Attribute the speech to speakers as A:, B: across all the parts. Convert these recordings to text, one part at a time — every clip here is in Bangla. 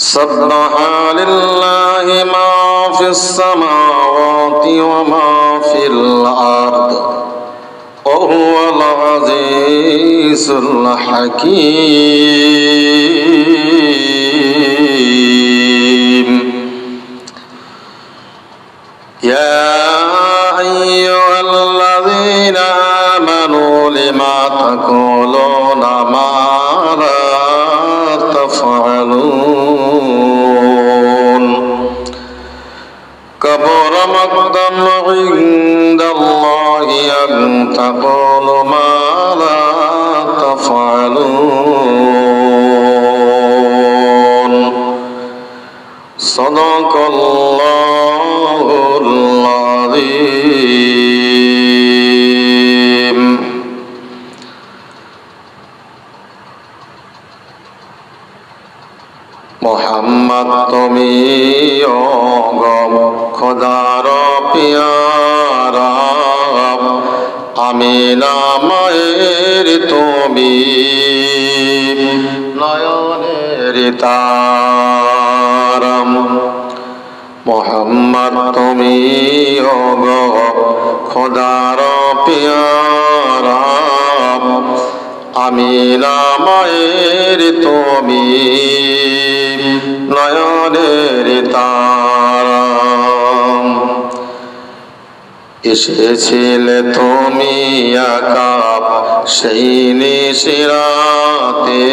A: سبح لله ما في السماوات وما في الأرض وهو العزيز الحكيم. يا أيها الذين آمنوا لما تقولون مقتا عند الله أن تقولوا আমি নামায়ের তুমি, নয়নের তারাম। মোহাম্মদ তুমি গম খোদার পিয়ারা আমি নামায়ের তুমি, নয়নের তারাম। এসেছিলে তুমি আকাপ, সেই নিশিরাতে।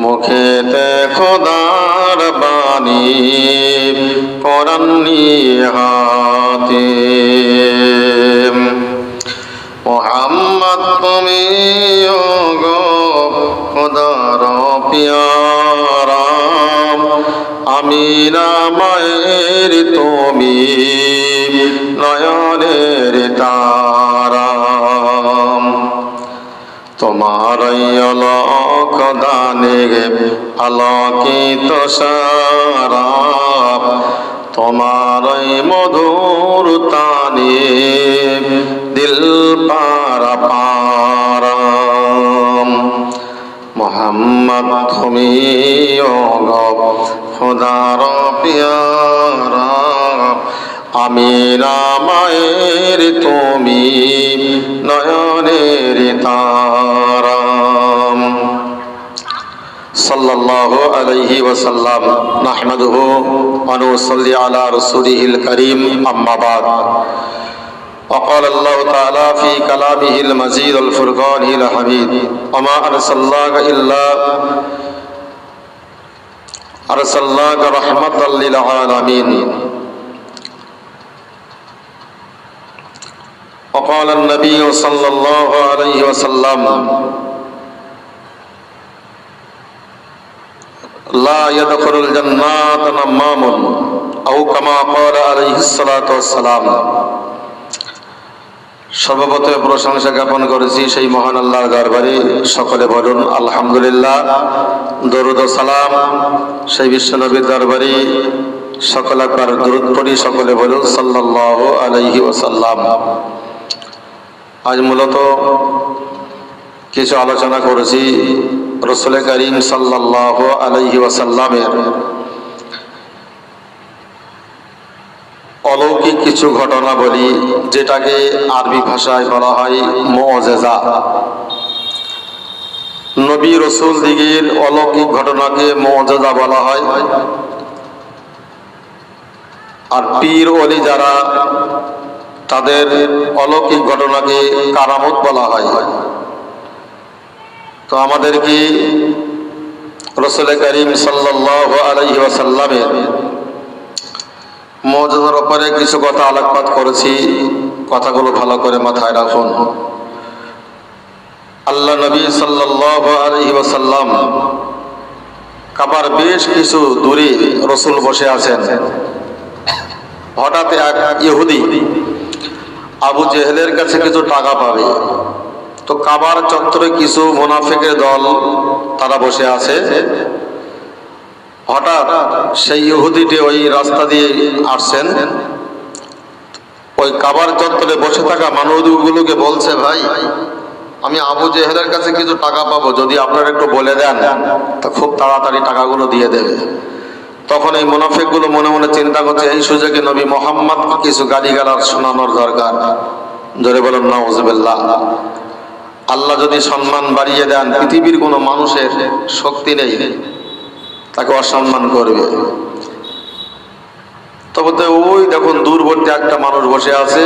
A: মুখেতে খোদার বাণী করান্নি হাতে মোহাম্মদ তুমি গো খোদার পিয়ারা আমি নামায়ের তুমি। নয়নের তারাম তোমার অলক দানে আলোকিত সারা। তোমার মধুর তানে দিল পারা পারাম মোহাম্মদ, তুমি খোদার পিয়ারা আমি রামায়ের তুমি নয়নের তারাম صلى الله عليه وسلم نحمده ونصلي على رسوله الكريم أما بعد وقال الله تعالى في كلامه المزيد الفرقان الحميد وما أرسلناك إلا أرسلناك رحمة للعالمين وقال النبي صلى الله عليه وسلم لا يدخل الجنات نمام أو كما قال عليه الصلاة والسلام সর্বপ্রথমে প্রশংসা জ্ঞাপন করেছি সেই মহান আল্লাহর দরবারে সকলে বলুন আলহামদুলিল্লাহ দরুদ ও সালাম সেই বিশ্বনবীর দরবারে সকল একবার দরুদ পড়ি সকলে বলুন সাল্লাহ আলাইহি ওসাল্লাম আজ মূলত কিছু আলোচনা করেছি রসুল করিম সাল্লাহ আলহি ওয়াসাল্লামের অলৌকিক কিছু ঘটনা বলি যেটাকে আরবি ভাষায় বলা হয় মজেজা। নবী রসুল দিগের অলৌকিক ঘটনাকে মজেজা বলা হয়। আর পীর অলি যারা তাদের অলৌকিক ঘটনাকে কারামত বলা হয়। তো আমাদের কি রসুল করিম সাল্লাহ আলহি মজাদার ওপরে কিছু কথা আলোকপাত করেছি। কথাগুলো ভালো করে মাথায় রাখুন। আল্লাহ নবী ওয়াসাল্লাম কাবার বেশ কিছু দূরে রসুল বসে আছেন। হঠাৎ এক ইহুদি আবু জেহেলের কাছে কিছু টাকা পাবে। তো কাবার চত্বরে কিছু মোনাফেকের দল তারা বসে আছে। হঠাৎ সেই ইহুদিটি ওই রাস্তা দিয়ে আসছেন। ওই কাবার চত্বরে বসে থাকা মানুষগুলোকে বলছে, ভাই, আমি আবু জেহেলের কাছে কিছু টাকা পাবো, যদি আপনারা একটু বলে দেন, তা খুব তাড়াতাড়ি টাকাগুলো দিয়ে দেবে। তখন এই মুনাফিকগুলো মনে মনে চিন্তা করছে, এই সুযোগে নবী মোহাম্মদ কিছু গালিগালাজ শোনানোর দরকার। জোরে বলেন নওয়াজবিল্লাহ আল্লাহ যদি সম্মান বাড়িয়ে দেন, পৃথিবীর কোনো মানুষের শক্তি নেই, তাকে অসম্মান করবে। তবে তো ওই দেখুন, দূরবর্তী একটা মানুষ বসে আছে,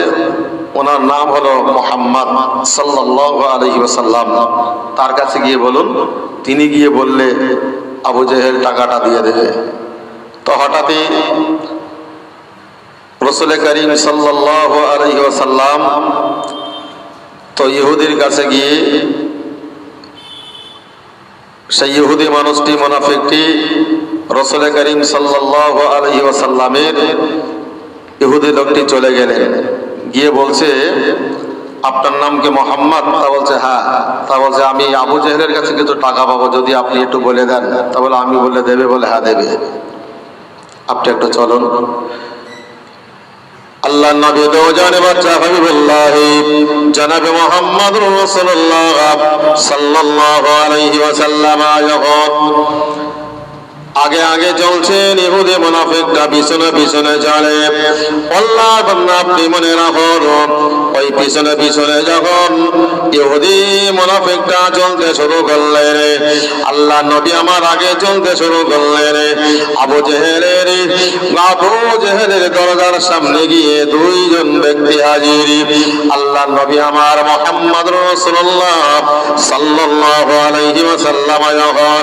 A: ওনার নাম হলো মোহাম্মদ সাল্লাহ সাল্লাম তার কাছে গিয়ে বলুন, তিনি গিয়ে বললে আবু জেহেল টাকাটা দিয়ে দেবে। তো হঠাৎই রসুল করিম সাল্লাহ আলহি সাল্লাম তো ইহুদির কাছে গিয়ে সেই ইহুদি মানুষটি, মোনাফিকটি রসুল করিম সাল্লাহ আলহি ওসাল্লামের ইহুদি লোকটি চলে গেলেন। গিয়ে বলছে, আপনার নাম কি মোহাম্মদ? তা বলছে হ্যাঁ। তা বলছে, আমি আবু জেহেলের কাছে কিছু টাকা পাবো, যদি আপনি একটু বলে দেন। তা বলে, আমি বলে দেবে বলে হ্যাঁ দেবে। আপনি একটু চলুন। আল্লাহ নবী দোজানে বাচ্চা হাবিবুল্লাহ, জনাবে মোহাম্মদ রাসূলুল্লাহ সাল্লাল্লাহু আলাইহি ওয়াসাল্লাম যখন আগে আগে চলছেন ইহুদি মুনাফিকরা, পিছনে পিছনে চলে। আল্লাহ বান্দা, আপনি মনে রাখুন, ওই পিছনে পিছনে যখন ইহুদি মুনাফিকরা চলতে শুরু করলেন, আল্লাহ নবী আমার আগে চলতে শুরু করলেন। আবু জেহেলের আবু জেহেলের দরজার সামনে গিয়ে দুইজন ব্যক্তি হাজির। আল্লাহ নবী আমার মোহাম্মদ রাসূলুল্লাহ সাল্লাল্লাহু আলাইহি ওয়াসাল্লাম যখন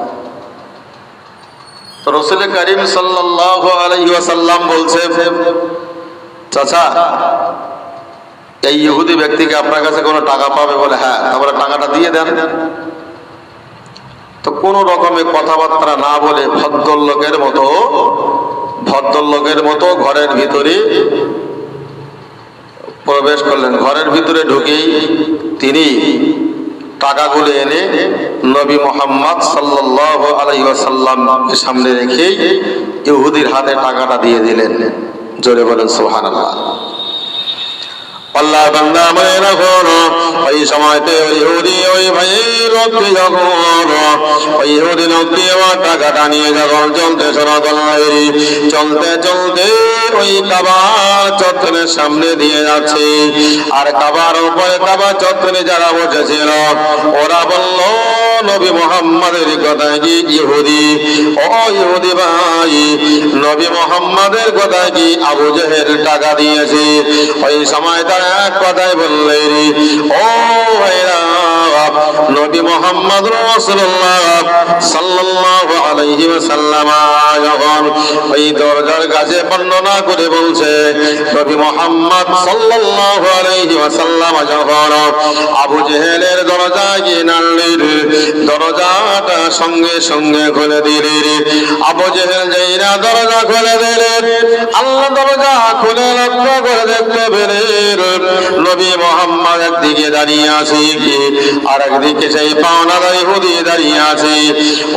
A: তো রসুল করিম সাল্লাহ আলাইসাল্লাম বলছে চাচা, এই ইহুদি ব্যক্তিকে আপনার কাছে কোনো টাকা পাবে বলে? হ্যাঁ তারপরে টাকাটা দিয়ে দেন। তো কোন রকমের কথাবার্তা না বলে ভদ্রলোকের মতো ভদ্রলোকের মতো ঘরের ভিতরে প্রবেশ করলেন। ঘরের ভিতরে ঢুকেই তিনি টাকাগুলো এনে নবী মোহাম্মদ সাল্লাহ আলাইসাল্লামকে সামনে রেখেই ইহুদির হাতে টাকাটা দিয়ে দিলেন। জোরে বলেন সোহান আল্লাহ আল্লাহ বান্দা মনে রাখুন। ওই সময়তে ওই ইহুদি, ওই ভাই লোকটি যখন, ওই ইহুদি লোকটি আমার টাকাটা নিয়ে যখন চলতে সনাতন চলতে চলতে ওই কাবার চত্বরের সামনে দিয়ে যাচ্ছে। আর কাবার উপরে কাবার চত্বরে যারা বসেছিল, ওরা বলল, নবী মোহাম্মদের কথায় কি ইহুদি? ও ইহুদি ভাই, নবী মোহাম্মদের কথায় কি আবু জেহেল টাকা দিয়েছে? ওই সময় এক কথায় বললেন ও ভাইরা নবী মোহাম্মদ রাসূলুল্লাহ সাল্লাল্লাহু আলাইহি ওয়াসাল্লাম যখন ওই দরজার কাছে বর্ণনা করে বলছে, নবী মোহাম্মদ সাল্লাল্লাহু আলাইহি ওয়াসাল্লাম যখন আবু জেহেলের দরজা গিয়ে নাড়লেন, দরজাটা সঙ্গে সঙ্গে খুলে দিলেন। আবু জেহেল যেইরা দরজা খুলে দিলেন, আল্লাহ দরজা খুলে লক্ষ্য করে দেখতে পেলেন, নবী মোহাম্মদ একদিকে দাঁড়িয়ে আছে আর একদিকে সেই পাওনারা ইহুদি দাঁড়িয়ে আছে।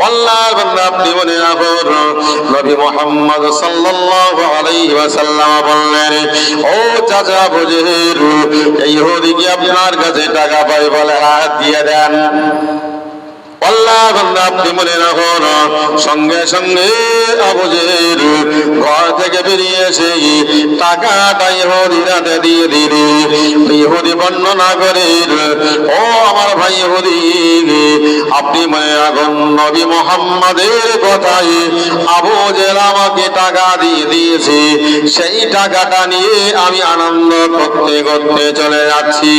A: আল্লাহ আপনি মনে রাখুন নবী মোহাম্মদ সাল্লাল্লাহু আলাইহি ওয়াসাল্লাম বললেন, ও চাচা বুঝের এই ইহুদি কি আপনার কাছে টাকা পাই বলে হাত দিয়ে দেন। আল্লাহ আপনি মনে রাখুন সঙ্গে ঘর থেকে টাকাটা ও আমার ভাই নবী মোহাম্মদের কথাই আবু আমাকে টাকা দিয়ে দিয়েছে। সেই টাকাটা নিয়ে আমি আনন্দ করতে করতে চলে যাচ্ছি।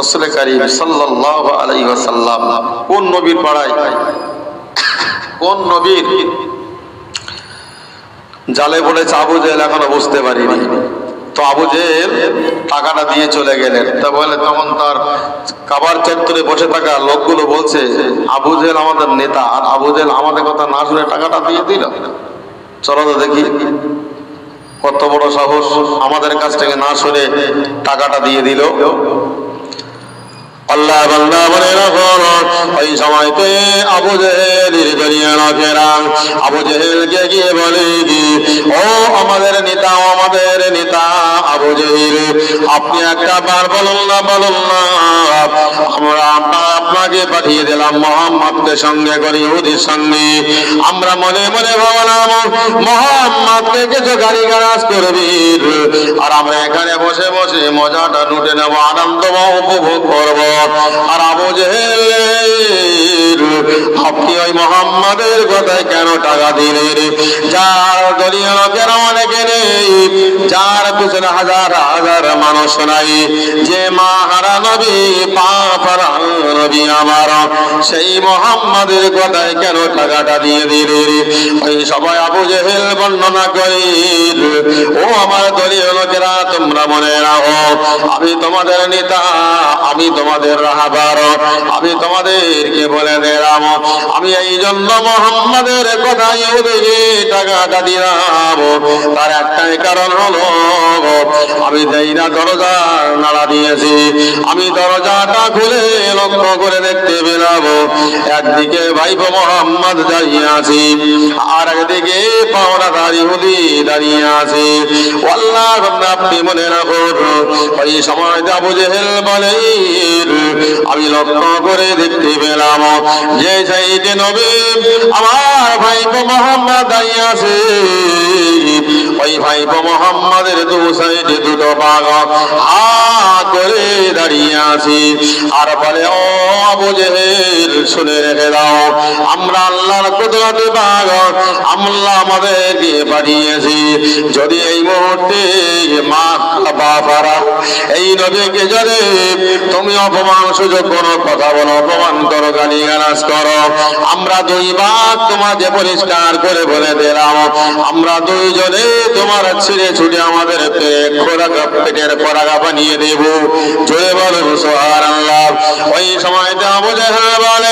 A: রসুল করিম ওয়াসাল্লাম কোন নবীর পাড়ায়? কোন নবীর? জালে পড়েছে আবু জেহেল এখনও বুঝতে পারিনি। তো আবু জেহেল টাকাটা দিয়ে চলে গেলেন। তা বলে, তখন তার কাবার চত্বরে বসে থাকা লোকগুলো বলছে, আবু জেহেল আমাদের নেতা, আর আবু জেহেল আমাদের কথা না শুনে টাকাটা দিয়ে দিল। চলো তো দেখি। কত বড় সাহস আমাদের কাছ থেকে না শুনে টাকাটা দিয়ে দিল। আল্লাহ বান্দা বলে রাখুন ওই সময়তে আবু জেহেলের দলীয় লোকেরা আবু জেহেলকে গিয়ে বলে কি? ও আমাদের নেতা আমাদের নেতা আবু জেহেল, আপনি একটা বার বলুন না বলুন না। আমরা আপনাকে পাঠিয়ে দিলাম মোহাম্মদকে সঙ্গে করে, ইহুদির সঙ্গে। আমরা মনে মনে ভাবলাম, মোহাম্মদকে কিছু গাড়ি গারাজ করবি? আর আমরা এখানে বসে বসে মজাটা লুটে নেব আনন্দ উপভোগ করব। আর আবু জেহেল আপনি ওই মোহাম্মদের কথায় কেন টাকা দিলেন? যার দলীয় লোকের অনেকে নেই? যার পিছনে হাজার হাজার মানুষ সেই মোহাম্মদের কথায় কেন টাকাটা দিয়ে দিলেন? ওই সবাই আবু জেহেল বর্ণনা করি, ও আমার দলীয় লোকেরা তোমরা মনে রাখো। আমি তোমাদের নেতা, আমি তোমাদের রাহাবার। আমি তোমাদেরকে বলে দিলাম, আমি এই জন্য মোহাম্মদের কথা ইহুদিকে টাকাটা দিলাম। তার একটাই কারণ হলো, আমি দেই না দরজা নাড়া দিয়েছি, আমি দরজাটা খুলে লক্ষ্য করে দেখতে পেলাম, একদিকে ভাইপো মোহাম্মদ দাঁড়িয়ে আছি, আর একদিকে পাওনাদার ইহুদি দাঁড়িয়ে আছে। আল্লাহ আপনি মনে রাখুন, ওই সময় আবু জেহেল বলে আমি লক্ষ্য করে দেখতে পেলাম। যে সাইডে নবী আমার ভাইপো মোহাম্মদ আইয়াছে ওই ভাইপো মোহাম্মদের দু সাইডে দুটো বাঘ হা করে দাঁড়িয়ে আছি। আর বলে, ও বুঝে শুনে রেখে দাও। আমরা আল্লাহর কুদরতে বাঘ আল্লাহ আমাদেরকে পাঠিয়েছি। যদি এই মুহূর্তে এই নবীকে যদি তুমি অপমান, সুযোগ কোনো কথা বলো, অপমান করো, গালি গালাজ করো, আমরা দুই ভাগ তোমাকে পরিষ্কার করে বলে দিলাম। আমরা দুইজনে তোমার ছিঁড়ে ছুটে আমাদের খোরাকা পেটের পরাগা বানিয়ে দেব। জোরে বলুন সোহার আল্লাহ ওই সময়তে আবু জাহেল বলে।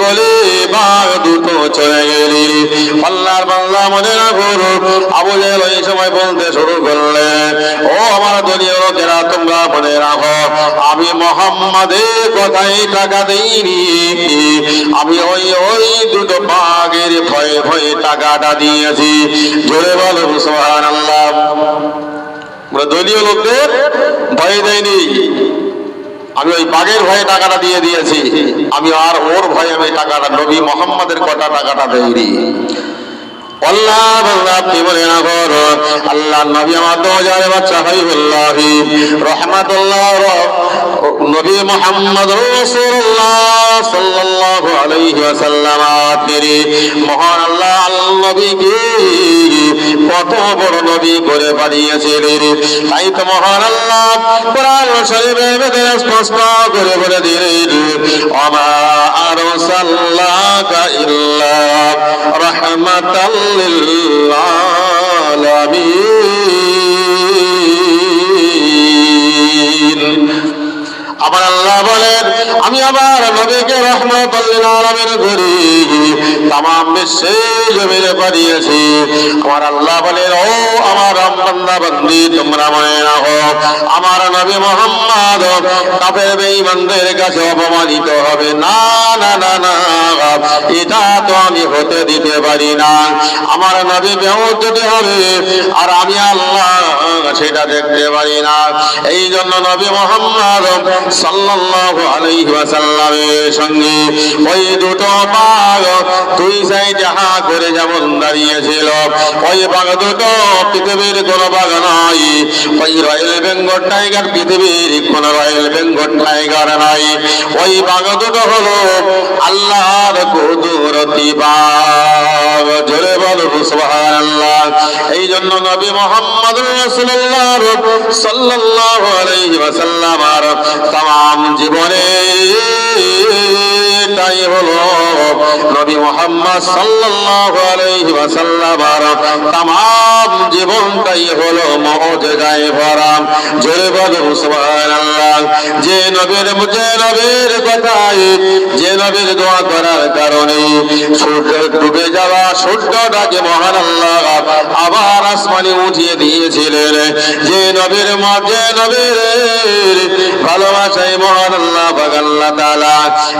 A: বলে বাঘ দুটো চলে গেলি। আল্লাহর বাংলা মনে রাখুন আবু জেহেল ওই সময় বলতে শুরু করলে, ও আমার দলীয় লোকেরা, তোমরা মনে রাখো, আমি মোহাম্মদের কথাই টাকা দেইনি। আমি ওই ওই দুটো বাঘের ভয়ে ভয়ে টাকাটা দিয়েছি। জোরে বলো সোহান আল্লাহ দলীয় লোকদের ভয় দেয়নি আমি ওই বাঘের ভয়ে টাকাটা দিয়ে দিয়েছি। আমি আর ওর ভয়ে আমি টাকাটা, নবী মোহাম্মদের কটা টাকাটা দেয়নি আল্লাহ আল্লাহ, আপনি আল্লাহ, নবী আমার দো হাজার বাচ্চা হাবিবুল্লাহি, রহমাতুল্লাহ নবী মোহাম্মদ রাসূলুল্লাহ সাল্লাল্লাহু আলাইহি ওয়াসাল্লাম, আপনি মহান আল্লাহ কত বড় নবী করে পাঠিয়েছিলেন তাই তো মহান আল্লাহ, কোরআন স্পষ্ট করে বলে দিলেন আমা আরসাল্লাকা ইল্লা রাহমাতাল লিল আবার আল্লাহ বলেন, আমি আবার নবীকে রহমতুল্লিল আলমের করি তাম বিশ্বে জমিনে পাঠিয়েছি। আমার আল্লাহ বলেন, ও আমার বান্দা বন্দি, তোমরা মনে রাখো, আমার নবী মোহাম্মদ কাপের বেঈমানদের কাছে অপমানিত হবে। না না না না, এটা তো আমি হতে দিতে পারি না। আমার নবী বেহত হবে, আর আমি আল্লাহ সেটা দেখতে পারি না। এই জন্য নবী মোহাম্মদ সাল্লাল্লাহু আলাইহি ওয়াসাল্লামের সঙ্গে ওই দুটো সাইডে হা করে যেমন দাঁড়িয়েছিল, ওই দুটো পৃথিবীর কোনো নয়, ওই রয়্যাল বেঙ্গল টাইগার পৃথিবীর কোন রয়্যাল বেঙ্গল টাইগার নাই ওই দুটো হলো আল্লাহর কুদরতি জোরে বলো সুবহানাল্লাহ। এই জন্য নবী মোহাম্মদ রাসূলুল্লাহ তাম জীবনে তাই হলো নবী মোহাম্মদ সাল্লাল্লাহু আলাইহি জীবনটাই হলো ভরা। জোরে সুবহানাল্লাহ। যে নবীর যে নবীর কথায় যে নবীর দোয়া করার কারণে সূর্য ডুবে যাওয়া মহান আল্লাহ আবার আসমানে উঠিয়ে দিয়েছিলেন। যে নবীর মা যে নবীর ভালোবাসায় মহান আল্লাহ আল্লাহ তাআলা,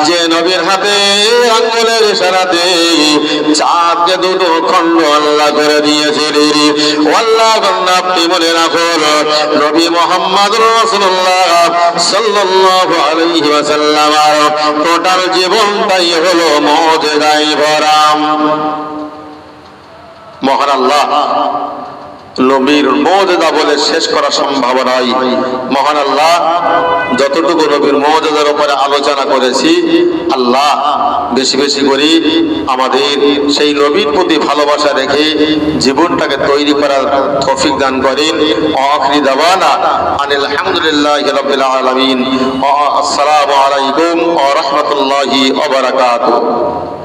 A: যে নবীর হাতে আঙ্গুলের ইশারাতে চাঁদকে দুটো খণ্ড আল্লাহ করে দিয়েছিলেন আল্লাহ আপনি রাখুন, নবী মোহাম্মদ রাসূলুল্লাহ সাল্লাল্লাহু আলাইহি ওয়াসাল্লাম টোটাল হলো মুজিজায় ভরা মহান নবীর মর্যাদা বলে শেষ করা সম্ভব নয়। মহান আল্লাহ, যতটুকু নবীর মর্যাদার উপরে আলোচনা করেছি, আল্লাহ বেশি বেশি করে আমাদের সেই নবীর প্রতি ভালোবাসা রেখে জীবনটাকে তৈরি করার তৌফিক দান করেন। আখরি দাওয়ানা আনিল হামদুলিল্লাহ রাব্বিল আলামিন। আসসালামু আলাইকুম ওয়া রাহমাতুল্লাহি ওয়া বারাকাতুহু।